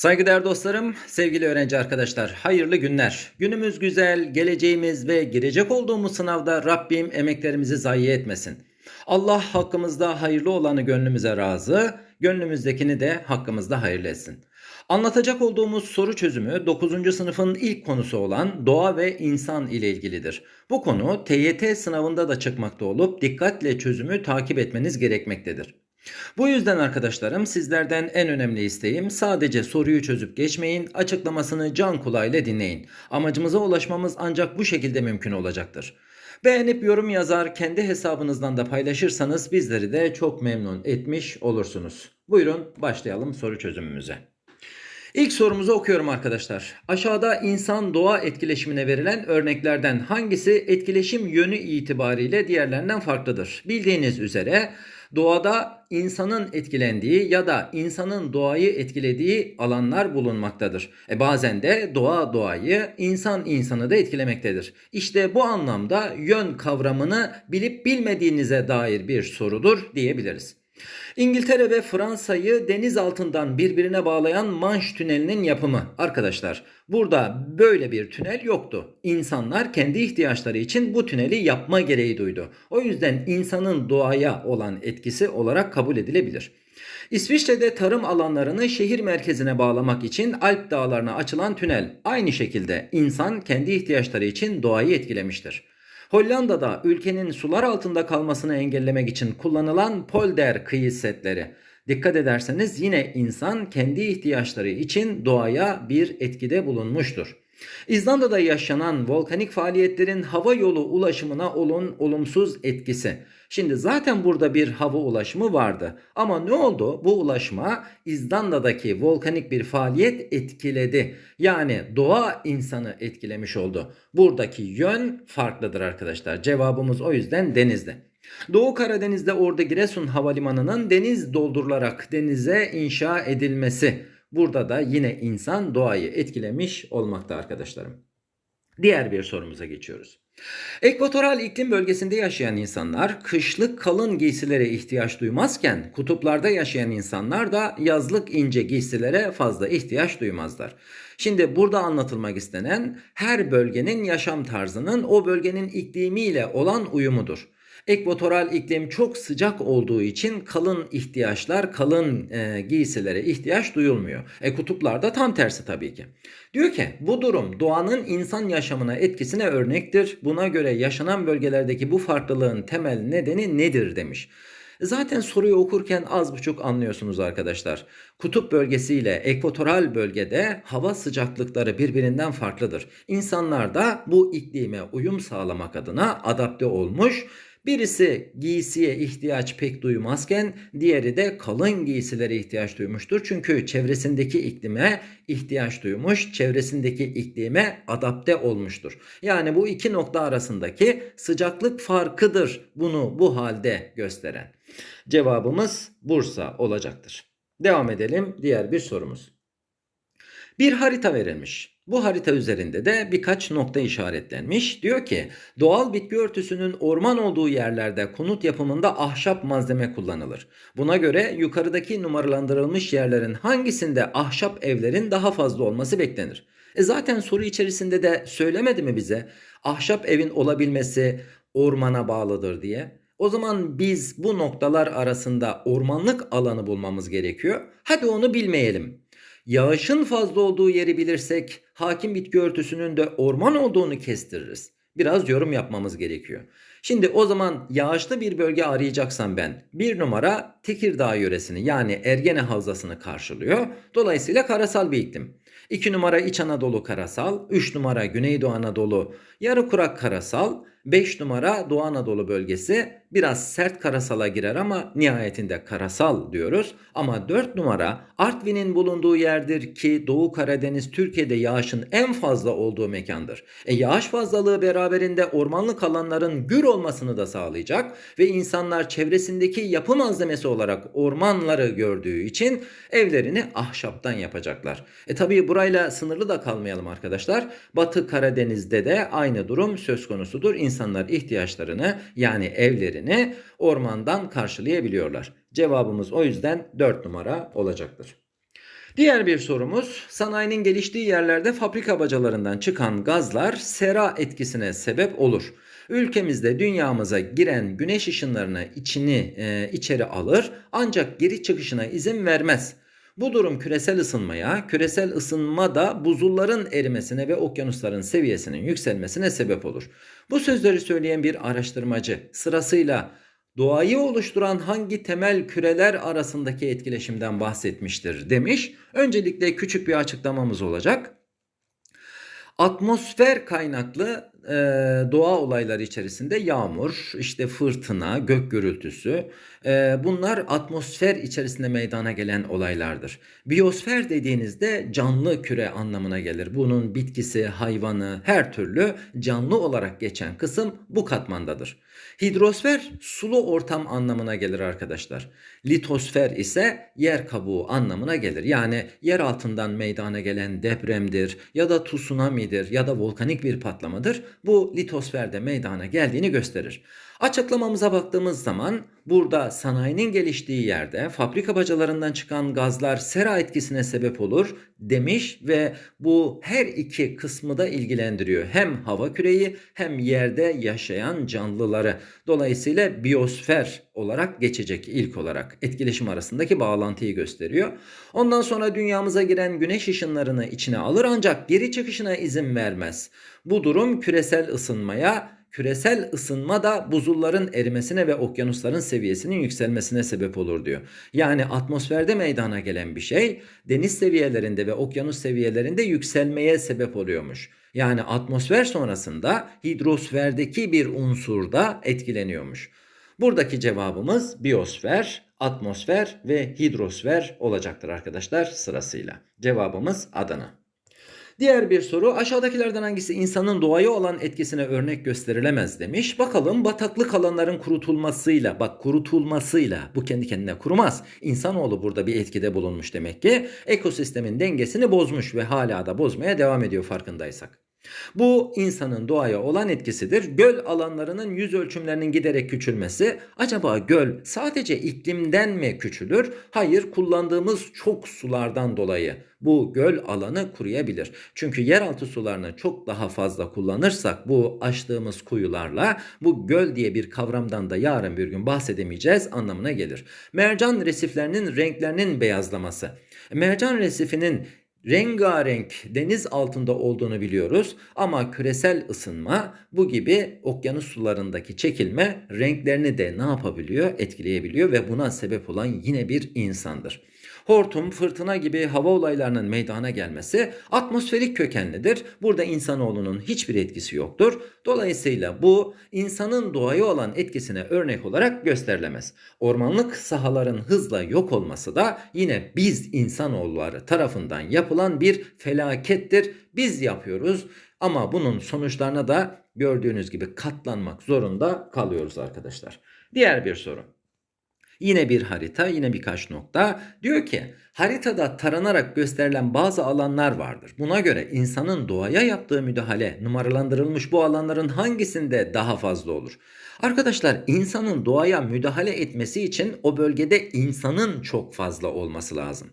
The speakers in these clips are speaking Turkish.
Saygıdeğer dostlarım, sevgili öğrenci arkadaşlar, hayırlı günler. Günümüz güzel, geleceğimiz ve girecek olduğumuz sınavda Rabbim emeklerimizi zayi etmesin. Allah hakkımızda hayırlı olanı gönlümüze razı, gönlümüzdekini de hakkımızda hayırlı etsin. Anlatacak olduğumuz soru çözümü 9. sınıfın ilk konusu olan doğa ve insan ile ilgilidir. Bu konu TYT sınavında da çıkmakta olup dikkatle çözümü takip etmeniz gerekmektedir. Bu yüzden arkadaşlarım sizlerden en önemli isteğim sadece soruyu çözüp geçmeyin, açıklamasını can kulağıyla dinleyin. Amacımıza ulaşmamız ancak bu şekilde mümkün olacaktır. Beğenip yorum yazar, kendi hesabınızdan da paylaşırsanız bizleri de çok memnun etmiş olursunuz. Buyurun başlayalım soru çözümümüze. İlk sorumuzu okuyorum arkadaşlar. Aşağıda insan doğa etkileşimine verilen örneklerden hangisi etkileşim yönü itibariyle diğerlerinden farklıdır? Bildiğiniz üzere doğada insanın etkilendiği ya da insanın doğayı etkilediği alanlar bulunmaktadır. E bazen de doğa doğayı, insan insanı da etkilemektedir. İşte bu anlamda yön kavramını bilip bilmediğinize dair bir sorudur diyebiliriz. İngiltere ve Fransa'yı deniz altından birbirine bağlayan Manş Tüneli'nin yapımı. Arkadaşlar burada böyle bir tünel yoktu. İnsanlar kendi ihtiyaçları için bu tüneli yapma gereği duydu. O yüzden insanın doğaya olan etkisi olarak kabul edilebilir. İsviçre'de tarım alanlarını şehir merkezine bağlamak için Alp dağlarına açılan tünel aynı şekilde insan kendi ihtiyaçları için doğayı etkilemiştir. Hollanda'da ülkenin sular altında kalmasını engellemek için kullanılan polder kıyı setleri. Dikkat ederseniz yine insan kendi ihtiyaçları için doğaya bir etkide bulunmuştur. İzlanda'da yaşanan volkanik faaliyetlerin hava yolu ulaşımına olun olumsuz etkisi. Şimdi zaten burada bir hava ulaşımı vardı. Ama ne oldu? Bu ulaşma İzlanda'daki volkanik bir faaliyet etkiledi. Yani doğa insanı etkilemiş oldu. Buradaki yön farklıdır arkadaşlar. Cevabımız o yüzden denizde. Doğu Karadeniz'de Ordu Giresun Havalimanı'nın deniz doldurularak denize inşa edilmesi. Burada da yine insan doğayı etkilemiş olmakta arkadaşlarım. Diğer bir sorumuza geçiyoruz. Ekvatoral iklim bölgesinde yaşayan insanlar kışlık kalın giysilere ihtiyaç duymazken kutuplarda yaşayan insanlar da yazlık ince giysilere fazla ihtiyaç duymazlar. Şimdi burada anlatılmak istenen her bölgenin yaşam tarzının o bölgenin iklimiyle olan uyumudur. Ekvatoral iklim çok sıcak olduğu için kalın ihtiyaçlar, kalın e, giysilere ihtiyaç duyulmuyor. E kutuplarda tam tersi tabii ki. Diyor ki bu durum doğanın insan yaşamına etkisine örnektir. Buna göre yaşanan bölgelerdeki bu farklılığın temel nedeni nedir demiş. Zaten soruyu okurken az buçuk anlıyorsunuz arkadaşlar. Kutup bölgesiyle ekvatoral bölgede hava sıcaklıkları birbirinden farklıdır. İnsanlar da bu iklime uyum sağlamak adına adapte olmuş Birisi giysiye ihtiyaç pek duymazken diğeri de kalın giysilere ihtiyaç duymuştur. Çünkü çevresindeki iklime ihtiyaç duymuş, çevresindeki iklime adapte olmuştur. Yani bu iki nokta arasındaki sıcaklık farkıdır bunu bu halde gösteren. Cevabımız Bursa olacaktır. Devam edelim diğer bir sorumuz. Bir harita verilmiş. Bu harita üzerinde de birkaç nokta işaretlenmiş. Diyor ki doğal bitki örtüsünün orman olduğu yerlerde konut yapımında ahşap malzeme kullanılır. Buna göre yukarıdaki numaralandırılmış yerlerin hangisinde ahşap evlerin daha fazla olması beklenir? E zaten soru içerisinde de söylemedi mi bize ahşap evin olabilmesi ormana bağlıdır diye? O zaman biz bu noktalar arasında ormanlık alanı bulmamız gerekiyor. Hadi onu bilmeyelim. Yağışın fazla olduğu yeri bilirsek hakim bitki örtüsünün de orman olduğunu kestiririz. Biraz yorum yapmamız gerekiyor. Şimdi o zaman yağışlı bir bölge arayacaksam ben bir numara Tekirdağ yöresini yani Ergene Havzası'nı karşılıyor. Dolayısıyla karasal bir iklim. 2 numara İç Anadolu karasal, 3 numara Güneydoğu Anadolu yarı kurak karasal, 5 numara Doğu Anadolu bölgesi biraz sert karasala girer ama nihayetinde karasal diyoruz. Ama 4 numara Artvin'in bulunduğu yerdir ki Doğu Karadeniz Türkiye'de yağışın en fazla olduğu mekandır. E yağış fazlalığı beraberinde ormanlık alanların gür olmasını da sağlayacak ve insanlar çevresindeki yapı malzemesi olarak ormanları gördüğü için evlerini ahşaptan yapacaklar. E tabi burayla sınırlı da kalmayalım arkadaşlar. Batı Karadeniz'de de aynı durum söz konusudur. İnsanlar ihtiyaçlarını yani evlerini ormandan karşılayabiliyorlar. Cevabımız o yüzden 4 numara olacaktır. Diğer bir sorumuz sanayinin geliştiği yerlerde fabrika bacalarından çıkan gazlar sera etkisine sebep olur. Ülkemizde dünyamıza giren güneş ışınlarını içini e, içeri alır ancak geri çıkışına izin vermez. Bu durum küresel ısınmaya, küresel ısınma da buzulların erimesine ve okyanusların seviyesinin yükselmesine sebep olur. Bu sözleri söyleyen bir araştırmacı sırasıyla doğayı oluşturan hangi temel küreler arasındaki etkileşimden bahsetmiştir demiş. Öncelikle küçük bir açıklamamız olacak. Atmosfer kaynaklı e, doğa olayları içerisinde yağmur, işte fırtına, gök gürültüsü e, bunlar atmosfer içerisinde meydana gelen olaylardır. Biyosfer dediğinizde canlı küre anlamına gelir. Bunun bitkisi, hayvanı, her türlü canlı olarak geçen kısım bu katmandadır. Hidrosfer sulu ortam anlamına gelir arkadaşlar. Litosfer ise yer kabuğu anlamına gelir. Yani yer altından meydana gelen depremdir ya da tsunami'dir ya da volkanik bir patlamadır. Bu litosferde meydana geldiğini gösterir. Açıklamamıza baktığımız zaman burada sanayinin geliştiği yerde fabrika bacalarından çıkan gazlar sera etkisine sebep olur demiş ve bu her iki kısmı da ilgilendiriyor. Hem hava küreyi hem yerde yaşayan canlıları. Dolayısıyla biyosfer olarak geçecek ilk olarak etkileşim arasındaki bağlantıyı gösteriyor. Ondan sonra dünyamıza giren güneş ışınlarını içine alır ancak geri çıkışına izin vermez. Bu durum küresel ısınmaya küresel ısınma da buzulların erimesine ve okyanusların seviyesinin yükselmesine sebep olur diyor. Yani atmosferde meydana gelen bir şey deniz seviyelerinde ve okyanus seviyelerinde yükselmeye sebep oluyormuş. Yani atmosfer sonrasında hidrosferdeki bir unsur da etkileniyormuş. Buradaki cevabımız biyosfer, atmosfer ve hidrosfer olacaktır arkadaşlar sırasıyla. Cevabımız Adana. Diğer bir soru aşağıdakilerden hangisi insanın doğaya olan etkisine örnek gösterilemez demiş. Bakalım bataklık alanların kurutulmasıyla bak kurutulmasıyla bu kendi kendine kurumaz. İnsanoğlu burada bir etkide bulunmuş demek ki ekosistemin dengesini bozmuş ve hala da bozmaya devam ediyor farkındaysak. Bu insanın doğaya olan etkisidir. Göl alanlarının yüz ölçümlerinin giderek küçülmesi. Acaba göl sadece iklimden mi küçülür? Hayır, kullandığımız çok sulardan dolayı bu göl alanı kuruyabilir. Çünkü yeraltı sularını çok daha fazla kullanırsak bu açtığımız kuyularla bu göl diye bir kavramdan da yarın bir gün bahsedemeyeceğiz anlamına gelir. Mercan resiflerinin renklerinin beyazlaması. Mercan resifinin rengarenk deniz altında olduğunu biliyoruz ama küresel ısınma bu gibi okyanus sularındaki çekilme renklerini de ne yapabiliyor? Etkileyebiliyor ve buna sebep olan yine bir insandır. Hortum, fırtına gibi hava olaylarının meydana gelmesi atmosferik kökenlidir. Burada insanoğlunun hiçbir etkisi yoktur. Dolayısıyla bu insanın doğaya olan etkisine örnek olarak gösterilemez. Ormanlık sahaların hızla yok olması da yine biz insanoğulları tarafından yapılan bir felakettir. Biz yapıyoruz ama bunun sonuçlarına da gördüğünüz gibi katlanmak zorunda kalıyoruz arkadaşlar. Diğer bir soru. Yine bir harita, yine birkaç nokta. Diyor ki haritada taranarak gösterilen bazı alanlar vardır. Buna göre insanın doğaya yaptığı müdahale numaralandırılmış bu alanların hangisinde daha fazla olur? Arkadaşlar insanın doğaya müdahale etmesi için o bölgede insanın çok fazla olması lazım.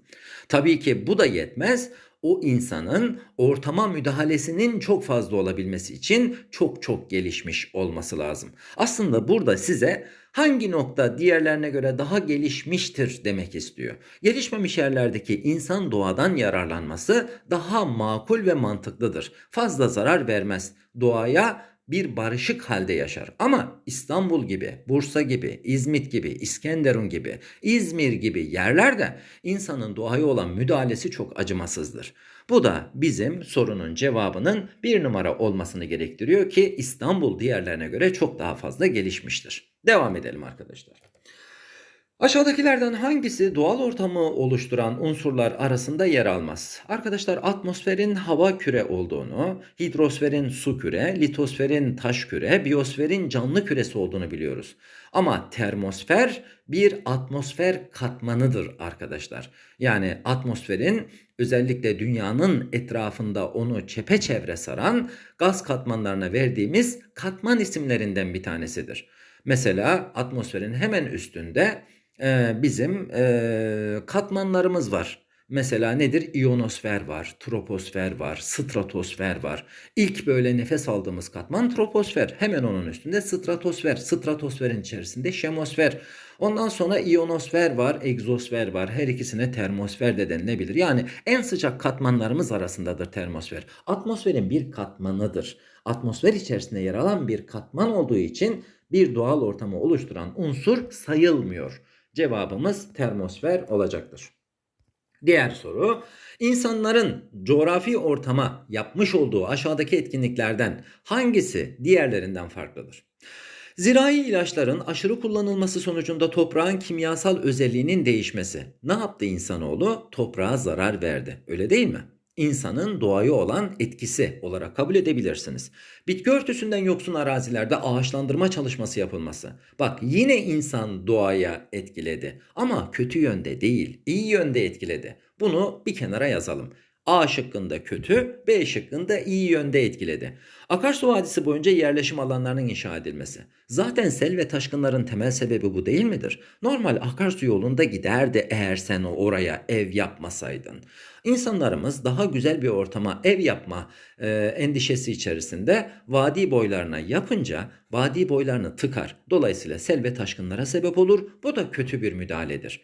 Tabii ki bu da yetmez o insanın ortama müdahalesinin çok fazla olabilmesi için çok çok gelişmiş olması lazım. Aslında burada size hangi nokta diğerlerine göre daha gelişmiştir demek istiyor. Gelişmemiş yerlerdeki insan doğadan yararlanması daha makul ve mantıklıdır. Fazla zarar vermez. Doğaya bir barışık halde yaşar. Ama İstanbul gibi, Bursa gibi, İzmit gibi, İskenderun gibi, İzmir gibi yerlerde insanın doğaya olan müdahalesi çok acımasızdır. Bu da bizim sorunun cevabının bir numara olmasını gerektiriyor ki İstanbul diğerlerine göre çok daha fazla gelişmiştir. Devam edelim arkadaşlar. Aşağıdakilerden hangisi doğal ortamı oluşturan unsurlar arasında yer almaz? Arkadaşlar atmosferin hava küre olduğunu, hidrosferin su küre, litosferin taş küre, biyosferin canlı küresi olduğunu biliyoruz. Ama termosfer bir atmosfer katmanıdır arkadaşlar. Yani atmosferin özellikle dünyanın etrafında onu çepeçevre saran gaz katmanlarına verdiğimiz katman isimlerinden bir tanesidir. Mesela atmosferin hemen üstünde e, bizim e, katmanlarımız var. Mesela nedir? İyonosfer var, troposfer var, stratosfer var. İlk böyle nefes aldığımız katman troposfer. Hemen onun üstünde stratosfer. Stratosferin içerisinde şemosfer. Ondan sonra iyonosfer var, egzosfer var. Her ikisine termosfer de denilebilir. Yani en sıcak katmanlarımız arasındadır termosfer. Atmosferin bir katmanıdır. Atmosfer içerisinde yer alan bir katman olduğu için bir doğal ortamı oluşturan unsur sayılmıyor. Cevabımız termosfer olacaktır. Diğer soru, insanların coğrafi ortama yapmış olduğu aşağıdaki etkinliklerden hangisi diğerlerinden farklıdır? Zirai ilaçların aşırı kullanılması sonucunda toprağın kimyasal özelliğinin değişmesi. Ne yaptı insanoğlu? Toprağa zarar verdi. Öyle değil mi? İnsanın doğaya olan etkisi olarak kabul edebilirsiniz. Bitki örtüsünden yoksun arazilerde ağaçlandırma çalışması yapılması. Bak yine insan doğaya etkiledi ama kötü yönde değil, iyi yönde etkiledi. Bunu bir kenara yazalım. A şıkkında kötü, B şıkkında iyi yönde etkiledi. Akarsu Vadisi boyunca yerleşim alanlarının inşa edilmesi. Zaten sel ve taşkınların temel sebebi bu değil midir? Normal akarsu yolunda giderdi eğer sen oraya ev yapmasaydın. İnsanlarımız daha güzel bir ortama ev yapma e, endişesi içerisinde vadi boylarına yapınca vadi boylarını tıkar. Dolayısıyla sel ve taşkınlara sebep olur. Bu da kötü bir müdahaledir.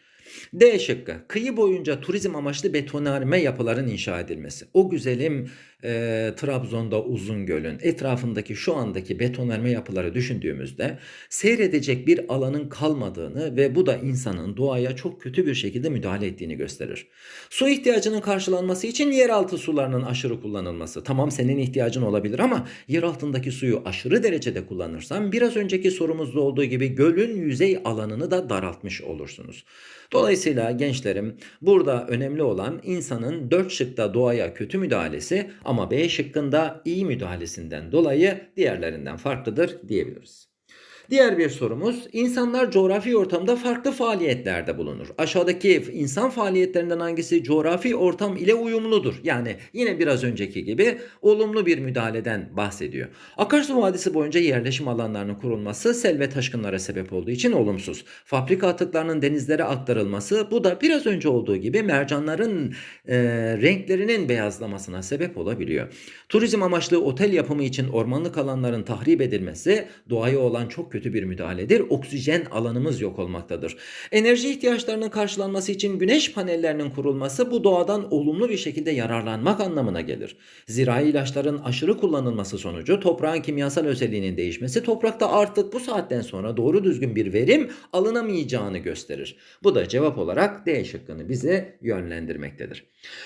D şıkkı. Kıyı boyunca turizm amaçlı betonarme yapıların inşa edilmesi. O güzelim e, Trabzon'da Uzungöl'ün etrafındaki şu andaki betonarme yapıları düşündüğümüzde seyredecek bir alanın kalmadığını ve bu da insanın doğaya çok kötü bir şekilde müdahale ettiğini gösterir. Su ihtiyacının karşılanması için yeraltı sularının aşırı kullanılması. Tamam senin ihtiyacın olabilir ama yer altındaki suyu aşırı derecede kullanırsan biraz önceki sorumuzda olduğu gibi gölün yüzey alanını da daraltmış olursunuz. Dolayısıyla gençlerim burada önemli olan insanın dört şıkta doğaya kötü müdahalesi ama B şıkkında iyi müdahalesinden dolayı diğerlerinden farklıdır diyebiliriz. Diğer bir sorumuz insanlar coğrafi ortamda farklı faaliyetlerde bulunur. Aşağıdaki insan faaliyetlerinden hangisi coğrafi ortam ile uyumludur? Yani yine biraz önceki gibi olumlu bir müdahaleden bahsediyor. Akarsu Vadisi boyunca yerleşim alanlarının kurulması sel ve taşkınlara sebep olduğu için olumsuz. Fabrika atıklarının denizlere aktarılması bu da biraz önce olduğu gibi mercanların e, renklerinin beyazlamasına sebep olabiliyor. Turizm amaçlı otel yapımı için ormanlık alanların tahrip edilmesi doğaya olan çok kötü bir müdahaledir. Oksijen alanımız yok olmaktadır. Enerji ihtiyaçlarının karşılanması için güneş panellerinin kurulması bu doğadan olumlu bir şekilde yararlanmak anlamına gelir. Zirai ilaçların aşırı kullanılması sonucu toprağın kimyasal özelliğinin değişmesi toprakta artık bu saatten sonra doğru düzgün bir verim alınamayacağını gösterir. Bu da cevap olarak D şıkkını bize yönlendirmektedir.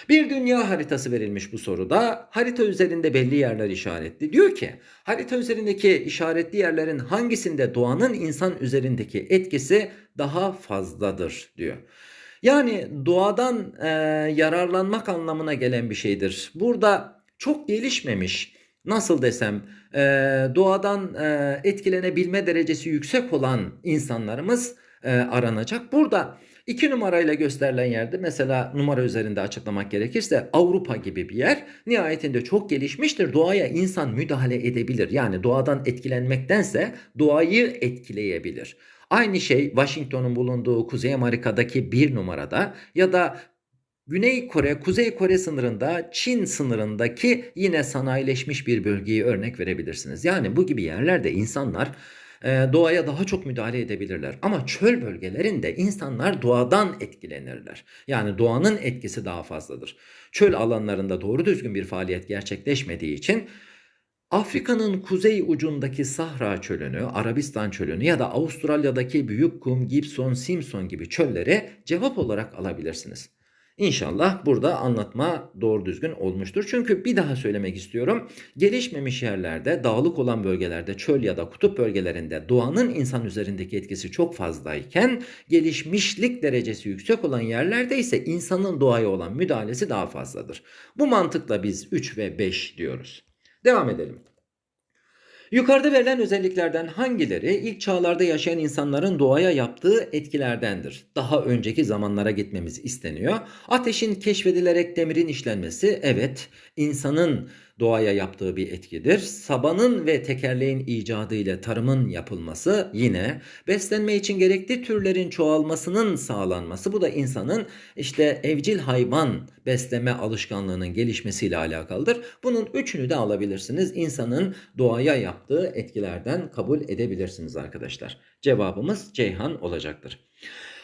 Bir dünya haritası verilmiş bu soruda. Harita üzerinde belli yerler işaretli. Diyor ki harita üzerindeki işaretli yerlerin hangisinde doğanın insan üzerindeki etkisi daha fazladır diyor. Yani doğadan e, yararlanmak anlamına gelen bir şeydir. Burada çok gelişmemiş nasıl desem e, doğadan e, etkilenebilme derecesi yüksek olan insanlarımız e, aranacak. Burada İki numarayla gösterilen yerde mesela numara üzerinde açıklamak gerekirse Avrupa gibi bir yer nihayetinde çok gelişmiştir. Doğaya insan müdahale edebilir. Yani doğadan etkilenmektense doğayı etkileyebilir. Aynı şey Washington'un bulunduğu Kuzey Amerika'daki bir numarada ya da Güney Kore, Kuzey Kore sınırında, Çin sınırındaki yine sanayileşmiş bir bölgeyi örnek verebilirsiniz. Yani bu gibi yerlerde insanlar doğaya daha çok müdahale edebilirler. Ama çöl bölgelerinde insanlar doğadan etkilenirler. Yani doğanın etkisi daha fazladır. Çöl alanlarında doğru düzgün bir faaliyet gerçekleşmediği için Afrika'nın kuzey ucundaki Sahra çölünü, Arabistan çölünü ya da Avustralya'daki Büyük Kum, Gibson, Simpson gibi çöllere cevap olarak alabilirsiniz. İnşallah burada anlatma doğru düzgün olmuştur. Çünkü bir daha söylemek istiyorum. Gelişmemiş yerlerde, dağlık olan bölgelerde, çöl ya da kutup bölgelerinde doğanın insan üzerindeki etkisi çok fazlayken gelişmişlik derecesi yüksek olan yerlerde ise insanın doğaya olan müdahalesi daha fazladır. Bu mantıkla biz 3 ve 5 diyoruz. Devam edelim. Yukarıda verilen özelliklerden hangileri ilk çağlarda yaşayan insanların doğaya yaptığı etkilerdendir? Daha önceki zamanlara gitmemiz isteniyor. Ateşin keşfedilerek demirin işlenmesi, evet insanın doğaya yaptığı bir etkidir. Sabanın ve tekerleğin icadı ile tarımın yapılması yine beslenme için gerekli türlerin çoğalmasının sağlanması bu da insanın işte evcil hayvan besleme alışkanlığının gelişmesiyle alakalıdır. Bunun üçünü de alabilirsiniz. İnsanın doğaya yaptığı etkilerden kabul edebilirsiniz arkadaşlar. Cevabımız Ceyhan olacaktır.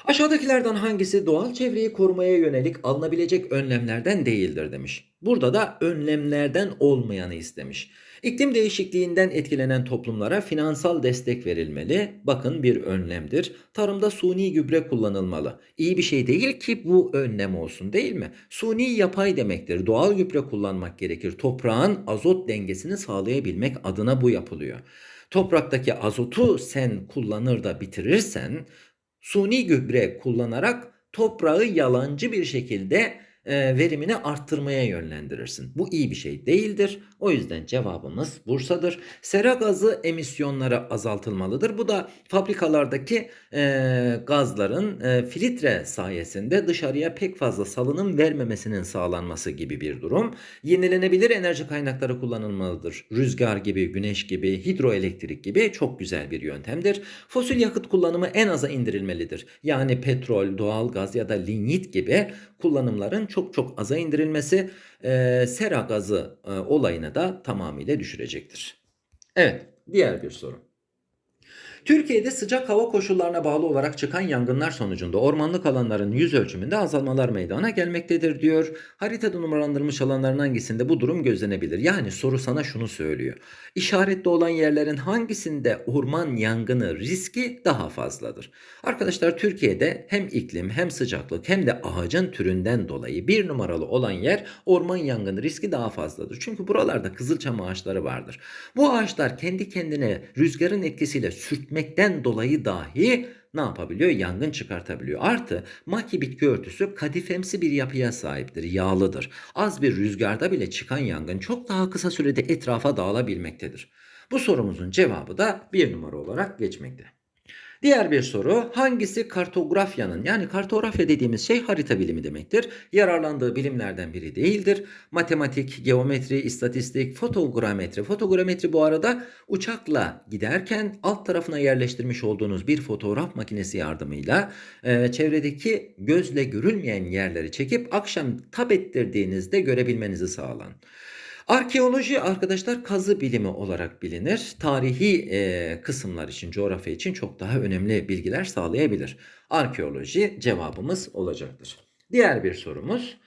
Aşağıdakilerden hangisi doğal çevreyi korumaya yönelik alınabilecek önlemlerden değildir demiş. Burada da önlemlerden olmayanı istemiş. İklim değişikliğinden etkilenen toplumlara finansal destek verilmeli. Bakın bir önlemdir. Tarımda suni gübre kullanılmalı. İyi bir şey değil ki bu önlem olsun değil mi? Suni yapay demektir. Doğal gübre kullanmak gerekir. Toprağın azot dengesini sağlayabilmek adına bu yapılıyor. Topraktaki azotu sen kullanır da bitirirsen suni gübre kullanarak toprağı yalancı bir şekilde verimini arttırmaya yönlendirirsin. Bu iyi bir şey değildir. O yüzden cevabımız Bursa'dır. Sera gazı emisyonları azaltılmalıdır. Bu da fabrikalardaki e, gazların e, filtre sayesinde dışarıya pek fazla salınım vermemesinin sağlanması gibi bir durum. Yenilenebilir enerji kaynakları kullanılmalıdır. Rüzgar gibi, güneş gibi, hidroelektrik gibi çok güzel bir yöntemdir. Fosil yakıt kullanımı en aza indirilmelidir. Yani petrol, doğalgaz ya da linyit gibi kullanımların çok çok aza indirilmesi e, sera gazı e, olayını da tamamıyla düşürecektir. Evet, diğer bir soru. Türkiye'de sıcak hava koşullarına bağlı olarak çıkan yangınlar sonucunda ormanlık alanların yüz ölçümünde azalmalar meydana gelmektedir diyor. Haritada numaralandırılmış alanların hangisinde bu durum gözlenebilir? Yani soru sana şunu söylüyor. İşaretli olan yerlerin hangisinde orman yangını riski daha fazladır? Arkadaşlar Türkiye'de hem iklim hem sıcaklık hem de ağacın türünden dolayı bir numaralı olan yer orman yangını riski daha fazladır. Çünkü buralarda kızılçam ağaçları vardır. Bu ağaçlar kendi kendine rüzgarın etkisiyle sürtme etmekten dolayı dahi ne yapabiliyor? Yangın çıkartabiliyor. Artı maki bitki örtüsü kadifemsi bir yapıya sahiptir. Yağlıdır. Az bir rüzgarda bile çıkan yangın çok daha kısa sürede etrafa dağılabilmektedir. Bu sorumuzun cevabı da bir numara olarak geçmekte. Diğer bir soru hangisi kartografyanın yani kartografya dediğimiz şey harita bilimi demektir. Yararlandığı bilimlerden biri değildir. Matematik, geometri, istatistik, fotogrametri. Fotogrametri bu arada uçakla giderken alt tarafına yerleştirmiş olduğunuz bir fotoğraf makinesi yardımıyla e, çevredeki gözle görülmeyen yerleri çekip akşam tab ettirdiğinizde görebilmenizi sağlan. Arkeoloji arkadaşlar kazı bilimi olarak bilinir. Tarihi e, kısımlar için, coğrafya için çok daha önemli bilgiler sağlayabilir. Arkeoloji cevabımız olacaktır. Diğer bir sorumuz.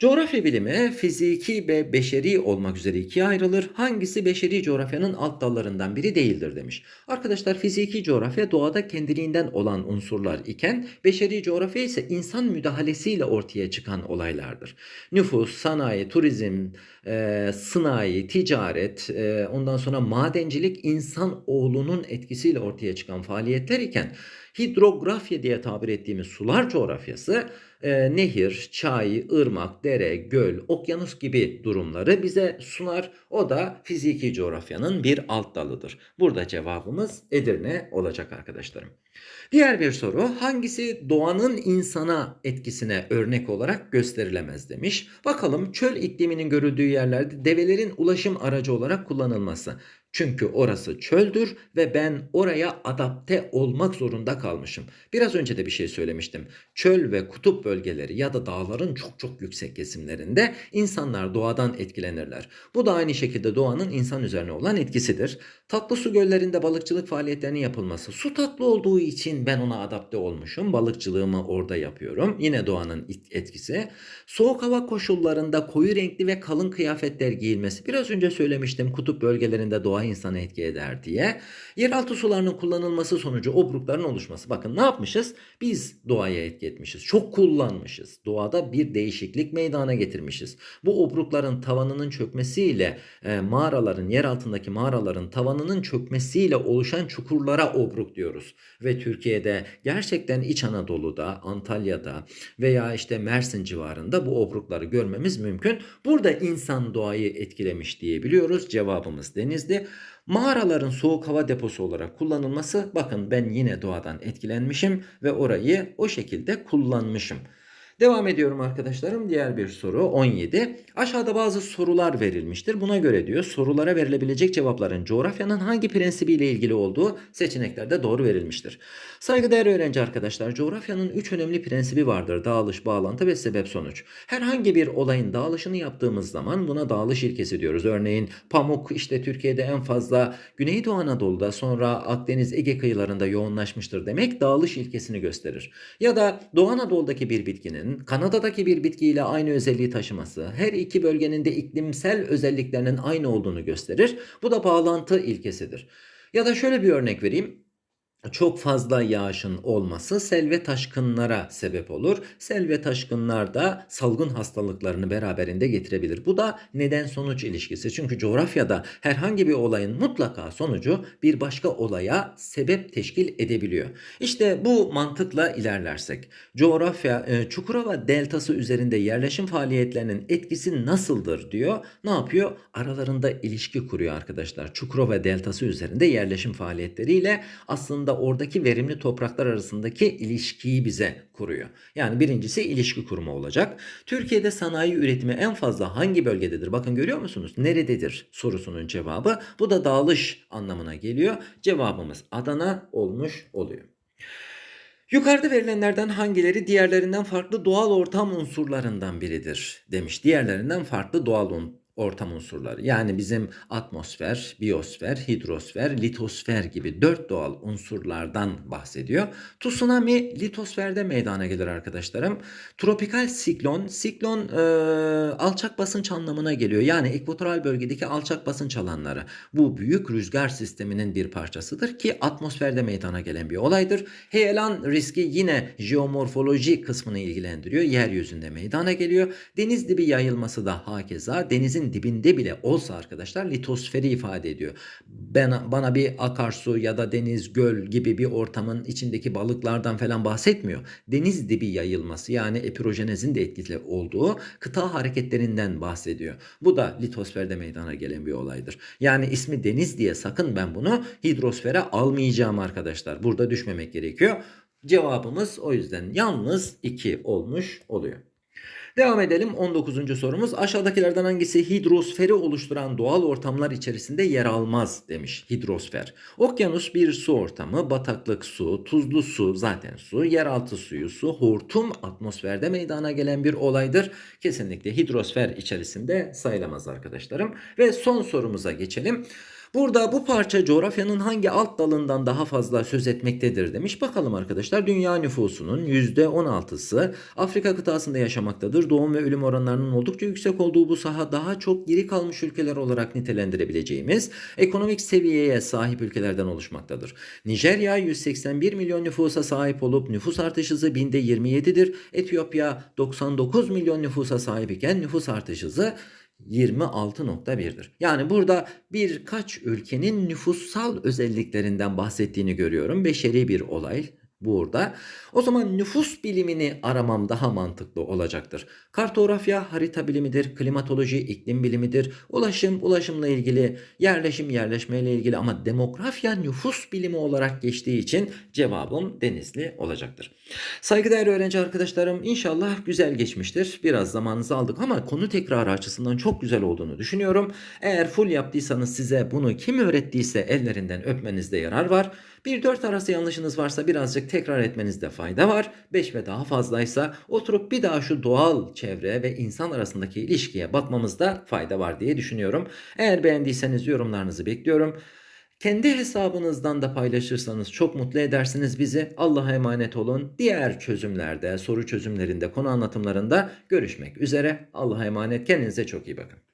Coğrafya bilimi fiziki ve beşeri olmak üzere ikiye ayrılır. Hangisi beşeri coğrafyanın alt dallarından biri değildir demiş. Arkadaşlar fiziki coğrafya doğada kendiliğinden olan unsurlar iken beşeri coğrafya ise insan müdahalesiyle ortaya çıkan olaylardır. Nüfus, sanayi, turizm, e, sanayi, ticaret, e, ondan sonra madencilik insan oğlunun etkisiyle ortaya çıkan faaliyetler iken hidrografya diye tabir ettiğimiz sular coğrafyası e, nehir, çay, ırmak, dere, göl, okyanus gibi durumları bize sunar. O da fiziki coğrafyanın bir alt dalıdır. Burada cevabımız Edirne olacak arkadaşlarım. Diğer bir soru hangisi doğanın insana etkisine örnek olarak gösterilemez demiş. Bakalım çöl ikliminin görüldüğü yerlerde develerin ulaşım aracı olarak kullanılması. Çünkü orası çöldür ve ben oraya adapte olmak zorunda kalmışım. Biraz önce de bir şey söylemiştim. Çöl ve kutup bölgeleri ya da dağların çok çok yüksek kesimlerinde insanlar doğadan etkilenirler. Bu da aynı şekilde doğanın insan üzerine olan etkisidir. Tatlı su göllerinde balıkçılık faaliyetlerinin yapılması. Su tatlı olduğu için ben ona adapte olmuşum. Balıkçılığımı orada yapıyorum. Yine doğanın etkisi. Soğuk hava koşullarında koyu renkli ve kalın kıyafetler giyilmesi. Biraz önce söylemiştim kutup bölgelerinde doğa insanı etki eder diye. Yeraltı sularının kullanılması sonucu obrukların oluşması. Bakın ne yapmışız? Biz doğaya etki etmişiz. Çok kullanmışız. Doğada bir değişiklik meydana getirmişiz. Bu obrukların tavanının çökmesiyle e, mağaraların, yer altındaki mağaraların tavanının çökmesiyle oluşan çukurlara obruk diyoruz. Ve Türkiye'de gerçekten İç Anadolu'da, Antalya'da veya işte Mersin civarında bu obrukları görmemiz mümkün. Burada insan doğayı etkilemiş diyebiliyoruz. Cevabımız denizdi. Mağaraların soğuk hava deposu olarak kullanılması bakın ben yine doğadan etkilenmişim ve orayı o şekilde kullanmışım. Devam ediyorum arkadaşlarım. Diğer bir soru 17. Aşağıda bazı sorular verilmiştir. Buna göre diyor sorulara verilebilecek cevapların coğrafyanın hangi prensibiyle ilgili olduğu seçeneklerde doğru verilmiştir. Saygıdeğer öğrenci arkadaşlar coğrafyanın 3 önemli prensibi vardır. Dağılış, bağlantı ve sebep sonuç. Herhangi bir olayın dağılışını yaptığımız zaman buna dağılış ilkesi diyoruz. Örneğin pamuk işte Türkiye'de en fazla Güneydoğu Anadolu'da sonra Akdeniz Ege kıyılarında yoğunlaşmıştır demek dağılış ilkesini gösterir. Ya da Doğu Anadolu'daki bir bitkinin Kanada'daki bir bitkiyle aynı özelliği taşıması her iki bölgenin de iklimsel özelliklerinin aynı olduğunu gösterir. Bu da bağlantı ilkesidir. Ya da şöyle bir örnek vereyim çok fazla yağışın olması sel ve taşkınlara sebep olur. Sel ve taşkınlar da salgın hastalıklarını beraberinde getirebilir. Bu da neden sonuç ilişkisi. Çünkü coğrafyada herhangi bir olayın mutlaka sonucu bir başka olaya sebep teşkil edebiliyor. İşte bu mantıkla ilerlersek coğrafya e, Çukurova deltası üzerinde yerleşim faaliyetlerinin etkisi nasıldır diyor. Ne yapıyor? Aralarında ilişki kuruyor arkadaşlar. Çukurova deltası üzerinde yerleşim faaliyetleriyle aslında oradaki verimli topraklar arasındaki ilişkiyi bize kuruyor. Yani birincisi ilişki kurumu olacak. Türkiye'de sanayi üretimi en fazla hangi bölgededir? Bakın görüyor musunuz? Nerededir sorusunun cevabı. Bu da dağılış anlamına geliyor. Cevabımız Adana olmuş oluyor. Yukarıda verilenlerden hangileri diğerlerinden farklı doğal ortam unsurlarından biridir demiş. Diğerlerinden farklı doğal ortam unsurları. Yani bizim atmosfer, biyosfer, hidrosfer, litosfer gibi dört doğal unsurlardan bahsediyor. Tsunami litosferde meydana gelir arkadaşlarım. Tropikal siklon, siklon e, alçak basınç anlamına geliyor. Yani ekvatoral bölgedeki alçak basınç alanları. Bu büyük rüzgar sisteminin bir parçasıdır ki atmosferde meydana gelen bir olaydır. Heyelan riski yine jeomorfoloji kısmını ilgilendiriyor. Yeryüzünde meydana geliyor. Deniz dibi yayılması da hakeza denizin dibinde bile olsa arkadaşlar litosferi ifade ediyor. Ben, bana bir akarsu ya da deniz, göl gibi bir ortamın içindeki balıklardan falan bahsetmiyor. Deniz dibi yayılması yani epirojenezin de etkili olduğu kıta hareketlerinden bahsediyor. Bu da litosferde meydana gelen bir olaydır. Yani ismi deniz diye sakın ben bunu hidrosfere almayacağım arkadaşlar. Burada düşmemek gerekiyor. Cevabımız o yüzden yalnız 2 olmuş oluyor. Devam edelim 19. sorumuz. Aşağıdakilerden hangisi hidrosferi oluşturan doğal ortamlar içerisinde yer almaz demiş hidrosfer. Okyanus bir su ortamı, bataklık su, tuzlu su zaten su, yeraltı suyu su, hortum atmosferde meydana gelen bir olaydır. Kesinlikle hidrosfer içerisinde sayılamaz arkadaşlarım. Ve son sorumuza geçelim. Burada bu parça coğrafyanın hangi alt dalından daha fazla söz etmektedir demiş. Bakalım arkadaşlar dünya nüfusunun %16'sı Afrika kıtasında yaşamaktadır. Doğum ve ölüm oranlarının oldukça yüksek olduğu bu saha daha çok geri kalmış ülkeler olarak nitelendirebileceğimiz ekonomik seviyeye sahip ülkelerden oluşmaktadır. Nijerya 181 milyon nüfusa sahip olup nüfus artış hızı binde 27'dir. Etiyopya 99 milyon nüfusa sahip iken nüfus artış hızı 26.1'dir. Yani burada birkaç ülkenin nüfussal özelliklerinden bahsettiğini görüyorum. Beşeri bir olay burada. O zaman nüfus bilimini aramam daha mantıklı olacaktır. Kartografya harita bilimidir, klimatoloji iklim bilimidir, ulaşım ulaşımla ilgili, yerleşim yerleşmeyle ilgili ama demografya nüfus bilimi olarak geçtiği için cevabım Denizli olacaktır. Saygıdeğer öğrenci arkadaşlarım inşallah güzel geçmiştir. Biraz zamanınızı aldık ama konu tekrarı açısından çok güzel olduğunu düşünüyorum. Eğer full yaptıysanız size bunu kim öğrettiyse ellerinden öpmenizde yarar var. 1-4 arası yanlışınız varsa birazcık tekrar etmenizde fayda var. 5 ve daha fazlaysa oturup bir daha şu doğal çevre ve insan arasındaki ilişkiye bakmamızda fayda var diye düşünüyorum. Eğer beğendiyseniz yorumlarınızı bekliyorum. Kendi hesabınızdan da paylaşırsanız çok mutlu edersiniz bizi. Allah'a emanet olun. Diğer çözümlerde, soru çözümlerinde, konu anlatımlarında görüşmek üzere. Allah'a emanet. Kendinize çok iyi bakın.